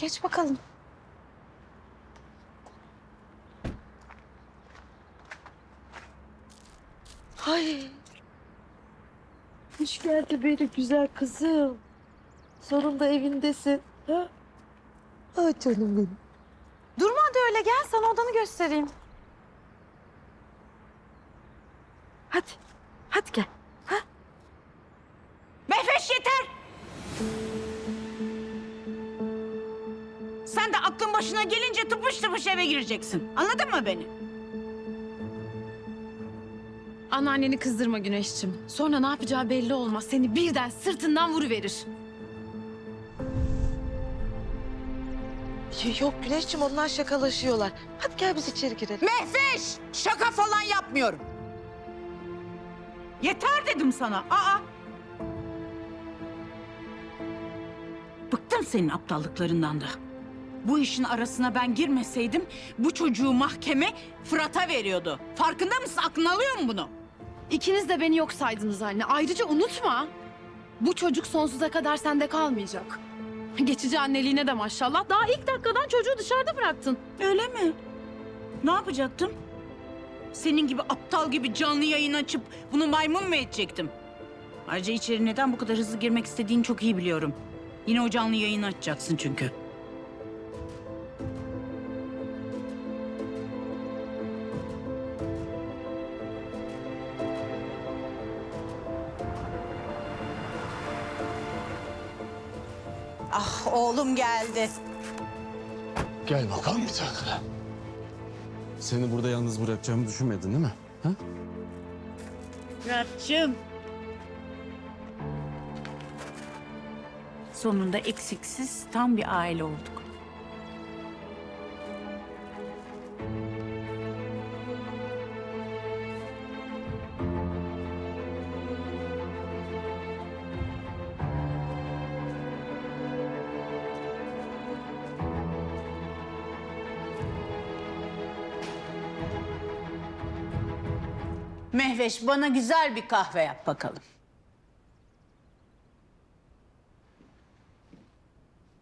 Geç bakalım. Ay. Hoş geldin benim güzel kızım. Sonunda evindesin. Ha? Ay canım benim. Durma hadi öyle gel sana odanı göstereyim. Hadi. Hadi gel. Aklın başına gelince tıpış tıpış eve gireceksin. Anladın mı beni? Anneanneni kızdırma Güneş'cim. Sonra ne yapacağı belli olmaz. Seni birden sırtından vuruverir. Yok Güneşciğim onlar şakalaşıyorlar. Hadi gel biz içeri girelim. Mehveş! Şaka falan yapmıyorum. Yeter dedim sana. Aa! Bıktım senin aptallıklarından da. Bu işin arasına ben girmeseydim bu çocuğu mahkeme Fırat'a veriyordu. Farkında mısın? Aklın alıyor mu bunu? İkiniz de beni yok saydınız anne. Ayrıca unutma. Bu çocuk sonsuza kadar sende kalmayacak. Geçici anneliğine de maşallah. Daha ilk dakikadan çocuğu dışarıda bıraktın. Öyle mi? Ne yapacaktım? Senin gibi aptal gibi canlı yayın açıp bunu maymun mu edecektim? Ayrıca içeri neden bu kadar hızlı girmek istediğini çok iyi biliyorum. Yine o canlı yayını açacaksın çünkü. Ah oğlum geldi. Gel bakalım bir tane. Seni burada yalnız bırakacağımı düşünmedin değil mi? Ha? Fırat'cığım. Sonunda eksiksiz tam bir aile olduk. Mehveş bana güzel bir kahve yap bakalım.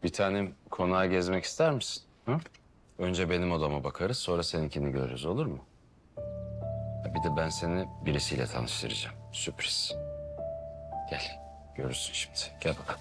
Bir tanem konağa gezmek ister misin? Ha? Önce benim odama bakarız, sonra seninkini görürüz olur mu? Bir de ben seni birisiyle tanıştıracağım. Sürpriz. Gel, görürsün şimdi. Gel bakalım.